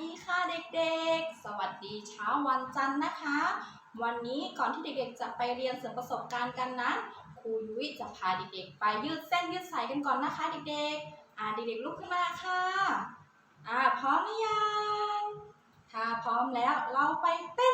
ดีค่ะเด็กๆ สวัสดีเช้าวันจันทร์นะคะ วันนี้ก่อนที่เด็กๆ จะไปเรียนเสริมประสบการณ์กันนั้นครูยุ้ยจะพาเด็กๆ ไปยืดเส้นยืดสายกันก่อนนะคะเด็กๆ อ่าเด็กๆลุกขึ้นมาค่ะ อ่าพร้อมหรือยัง ถ้าพร้อมแล้วเราไปเต้น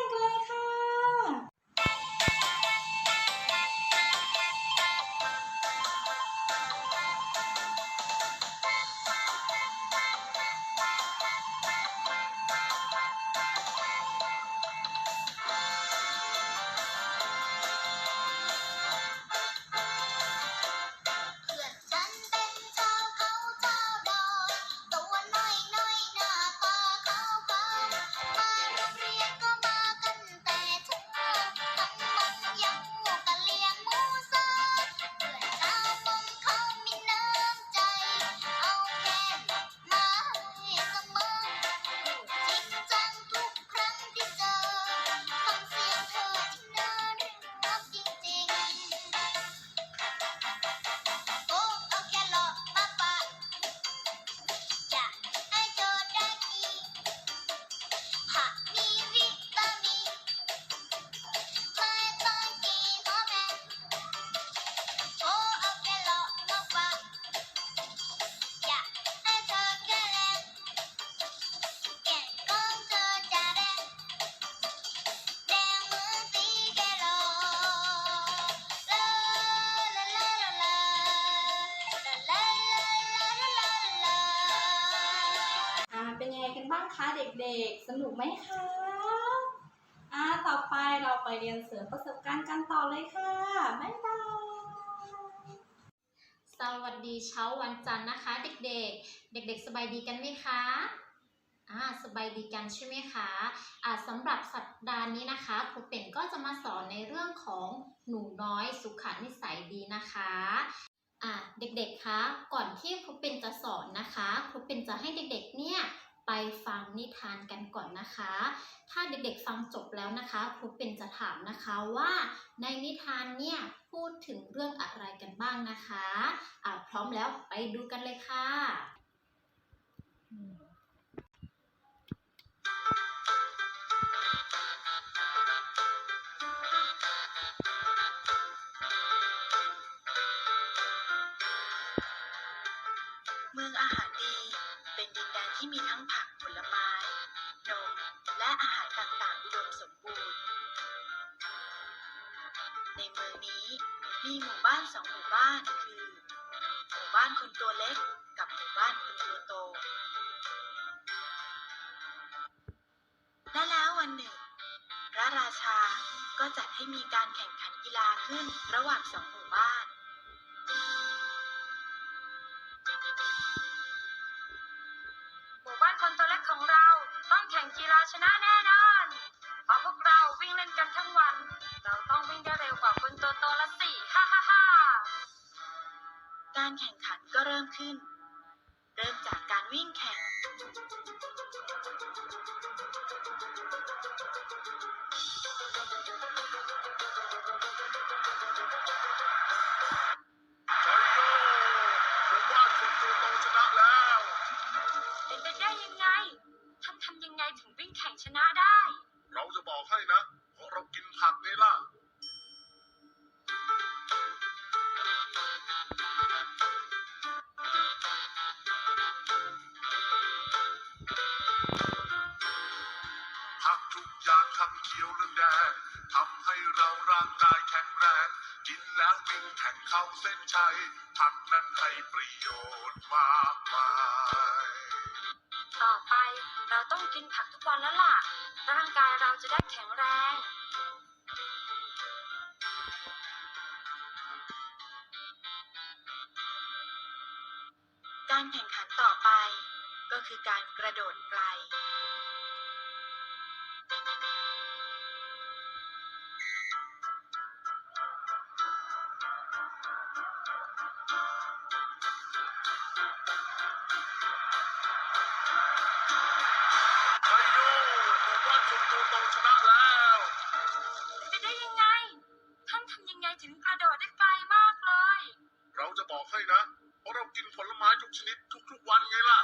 างคะเด็กๆ สนุกไหมคะอ่าต่อไปเราไปเรียนเสริมประสบการณ์กันต่อเลยค่ะ บ๊ายบาย สวัสดีเช้าวันจันทร์นะคะ เด็กๆ เด็ก ๆ สบายดีกันไหมคะอ่าสบายดีกันใช่ไหมคะอ่าสำหรับสัปดาห์นี้นะคะครูเป็่นก็จะมาสอนในเรื่องของหนูน้อยสุขนิสัยดีนะคะอ่าเด็กๆ คะ ก่อนที่ครูเป็่นจะสอนนะคะ ครูเป็่นจะให้เด็กๆ เนี่ย ไปฟังนิทานกันก่อนนะคะ ถ้าเด็กๆฟังจบแล้วนะคะครูเป็นจะถามนะคะว่าในนิทานเนี่ยพูดถึงเรื่องอะไรกันบ้างนะคะอ่าพร้อมแล้วไปดูกันเลยค่ะีทั้งผักผลไม้ นม และอาหารต่างๆ อุดมสมบูรณ์ ในเมืองนี้มีหมู่บ้านสองหมู่บ้านคือ หมู่บ้านคนตัวเล็กกับหมู่บ้านคนตัวโต และแล้ววันหนึ่ง พระราชาก็จัดให้มีการแข่งขันกีฬาขึ้นระหว่างสองหมู่บ้าน ชนะแน่นอนเพราะพวกเราวิ่งเล่นกันทั้งวัน เราต้องวิ่งได้เร็วกว่าคนตัวโตละสี่ฮ่าฮ่าฮ่าการแข่งขันก็เริ่มขึ้น เริ่มจากการวิ่งแข่ง ส้นชัยผักนั้นให้ประโยชน์มากมาย ต่อไปเราต้องกินผักทุกวันแล้วล่ะ ร่างกายเราจะได้แข็งแรง การแข่งขันต่อไป ก็คือการกระโดดไกล ถึงกระโดดได้ไกลมากเลย เราจะบอกให้นะ เพราะเรากินผลไม้ทุกชนิดทุกๆวันไงล่ะ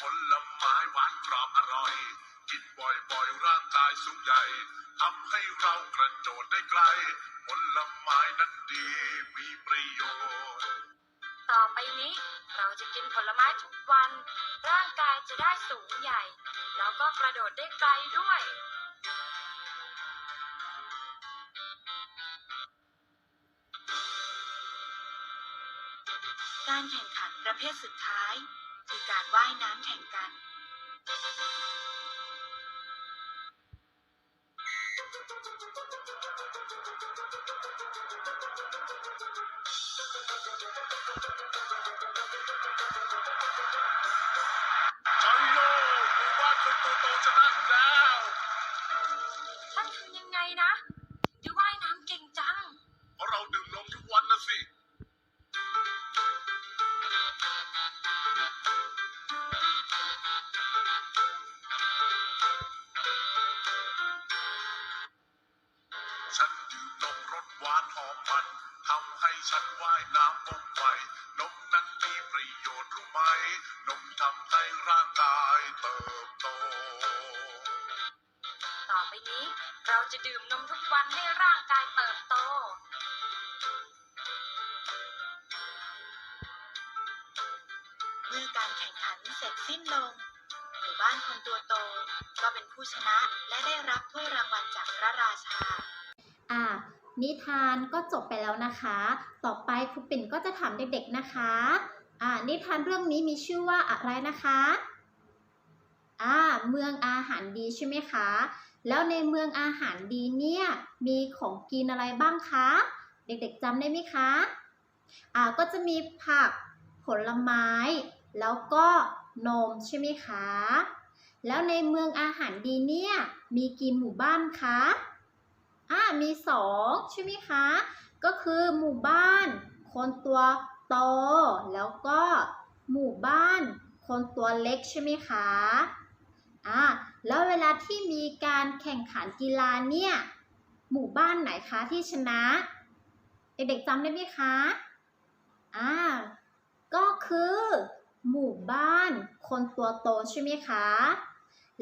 ผลไม้หวานกรอบอร่อย กินบ่อยๆร่างกายสูงใหญ่ทำให้เรากระโดดได้ไกล ผลไม้นั้นดีมีประโยชน์ ต่อไปนี้ เราจะกินผลไม้ทุกวัน ร่างกายจะได้สูงใหญ่ แล้วก็กระโดดได้ไกลด้วย การแข่งขันประเภทสุดท้าย คือการว่ายน้ำแข่งกัน หมู่บ้านคนโตโตชนะอีกแล้ว ท่านทำยังไงนะถึงได้ว่ายน้ำเก่งจัง เพราะเราดื่มนมทุกวันนะสิ ฉันดื่มนมรสหวานหอมมันทำให้ฉันว่ายน้ำว่อง แข่งขันเสร็จสิ้นลง หมู่บ้านคนตัวโต ก็เป็นผู้ชนะและได้รับถ้วยรางวัลจากพระราชา อ่า นิทานก็จบไปแล้วนะคะ ต่อไปครูปิ่นก็จะถามเด็กๆนะคะ อ่า นิทานเรื่องนี้มีชื่อว่าอะไรนะคะ อ่า เมืองอาหารดีใช่ไหมคะ แล้วในเมืองอาหารดีเนี่ย มีของกินอะไรบ้างคะ เด็กๆจำได้ไหมคะ อ่า ก็จะมีผักผลไม้ แล้วก็นมใช่ไหมคะ แล้วในเมืองอาหารดีเนี่ย มีกี่หมู่บ้านคะ อ่า มีสองใช่ไหมคะ ก็คือหมู่บ้าน คนตัวโต แล้วก็หมู่บ้าน คนตัวเล็กใช่ไหมคะ อ่า แล้วเวลาที่มีการแข่งขันกีฬาเนี่ย หมู่บ้านไหนคะที่ชนะ เด็กๆจำได้ไหมคะ อ่า ก็คือ หมู่บ้านคนตัวโตใช่ไหมคะ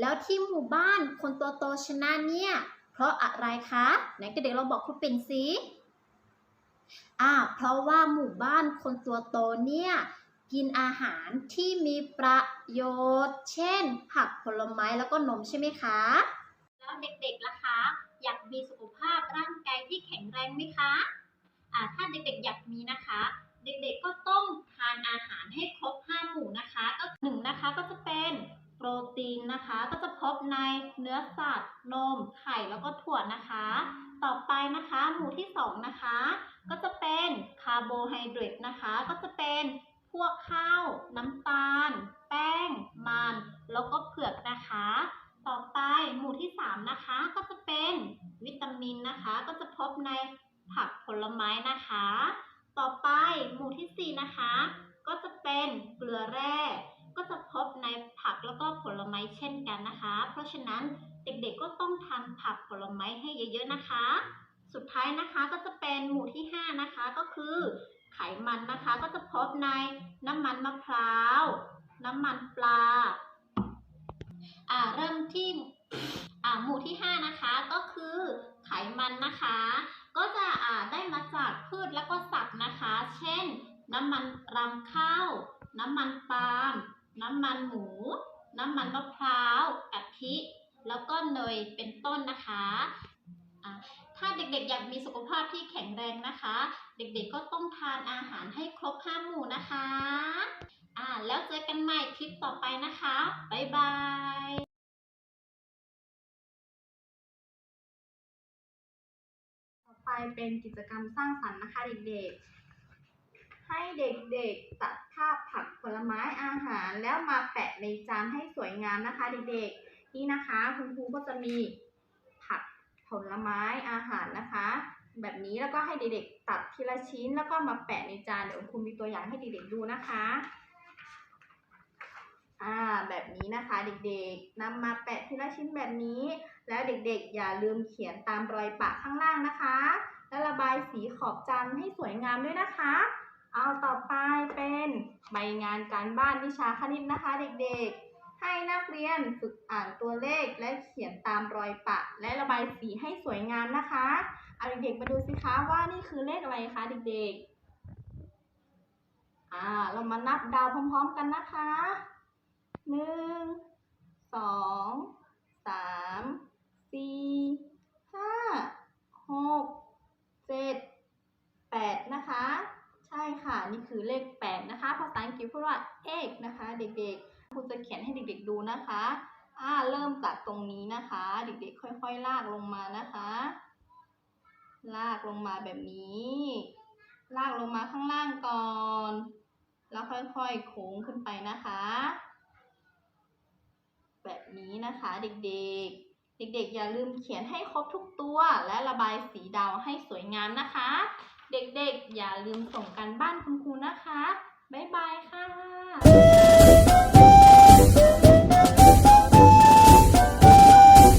แล้วที่หมู่บ้านคนตัวโตชนะเนี่ย เพราะอะไรคะไหนเด็กๆเราบอกครูปิ่นสิอ่าเพราะว่าหมู่บ้านคนตัวโตเนี่ยกินอาหารที่มีประโยชน์ เช่น ผักผลไม้แล้วก็นมใช่ไหมคะ แล้วเด็กๆล่ะคะ อยากมีสุขภาพร่างกายที่แข็งแรงไหมคะอ่าถ้าเด็กๆอยากมีนะคะ เด็กๆก็ต้องทานอาหารให้ครบ 5 หมู่นะคะ ก็หนึ่งนะคะก็จะเป็นโปรตีนนะคะ ก็จะพบในเนื้อสัตว์ นม ไข่ แล้วก็ถั่วนะคะ ต่อไปนะคะ หมู่ที่ 2 นะคะ ก็จะเป็นคาร์โบไฮเดรตนะคะ ก็จะเป็นพวกข้าว น้ำตาล แป้ง มัน แล้วก็เผือกนะคะ ต่อไปหมู่ที่ 3 นะคะ ก็จะเป็นวิตามินนะคะ ก็จะพบในผักผลไม้นะคะ ต่อไปหมู่ที่ 4 นะคะ ก็จะเป็นเกลือแร่ ก็จะพบในผักแล้วก็ผลไม้เช่นกันนะคะ เพราะฉะนั้นเด็กๆก็ต้องทาน ผักผลไม้ให้เยอะๆนะคะ สุดท้ายนะคะก็จะเป็นหมู่ที่ 5 นะคะก็คือไขมันนะคะก็จะพบในน้ำมันมะพร้าว น้ำมันปลาอ่าเริ่มที่อ่าหมู่ที่ 5 นะคะก็คือไขมันนะคะ ก็จะอ่าได้มาจากพืชแล้วก็สัตว์นะคะ เช่น น้ำมันรำข้าว น้ำมันปาล์มน้ำมันหมู น้ำมันมะพร้าวกะทิ แล้วก็เนยเป็นต้นนะคะถ้าเด็กๆ อยากมีสุขภาพที่แข็งแรงนะคะ เด็กๆก็ต้องทานอาหารให้ครบห้าหมู่นะคะอ่าแล้วเจอกันใหม่คลิปต่อไปนะคะ บ๊ายบายต่อไปเป็นกิจกรรมสร้างสรรค์นะคะเด็กๆ ให้เด็กๆตัดภาพผักผลไม้อาหารแล้วมาแปะในจานให้สวยงามนะคะเด็กๆ นี่นะคะคุณครูก็จะมีผักผลไม้อาหารนะคะ แบบนี้แล้วก็ให้เด็กๆตัดทีละชิ้นแล้วก็มาแปะในจานเดี๋ยวคุณครูมีตัวอย่างให้เด็กๆดูนะคะอ่าแบบนี้นะคะเด็กๆนำมาแปะทีละชิ้นแบบนี้ แล้วเด็กๆ อย่าลืมเขียนตามรอยปะข้างล่างนะคะ และระบายสีขอบจานให้สวยงามด้วยนะคะ เอาต่อไปเป็นใบงานการบ้านวิชาคณิตนะคะ เด็กๆ ให้นักเรียนฝึกอ่านตัวเลขและเขียนตามรอยปะ และระบายสีให้สวยงามนะคะเอาเด็กๆมาดูสิคะว่านี่คือเลขอะไรคะเด็กๆ อ่า เรามานับดาวพร้อมๆกันนะคะหนึ่งสองสามสี่ห้าหกเจ็ดแปดนะคะ ใช่ค่ะ นี่คือเลขแปดนะคะ ภาษาอังกฤษพูดว่า egg นะคะ เด็กๆ ครูจะเขียนให้เด็กๆดูนะคะอ่าเริ่มจากตรงนี้นะคะ เด็กๆ ค่อยๆ ลากลงมานะคะ ลากลงมาแบบนี้ ลากลงมาข้างล่างก่อน แล้วค่อยๆ โค้งขึ้นไปนะคะ แบบนี้นะคะเด็กๆเด็กๆ อย่าลืมเขียนให้ครบทุกตัว และระบายสีดาวให้สวยงามนะคะ เด็กๆ อย่าลืมส่งกันบ้านคุณครูนะคะ บ๊ายบายค่ะ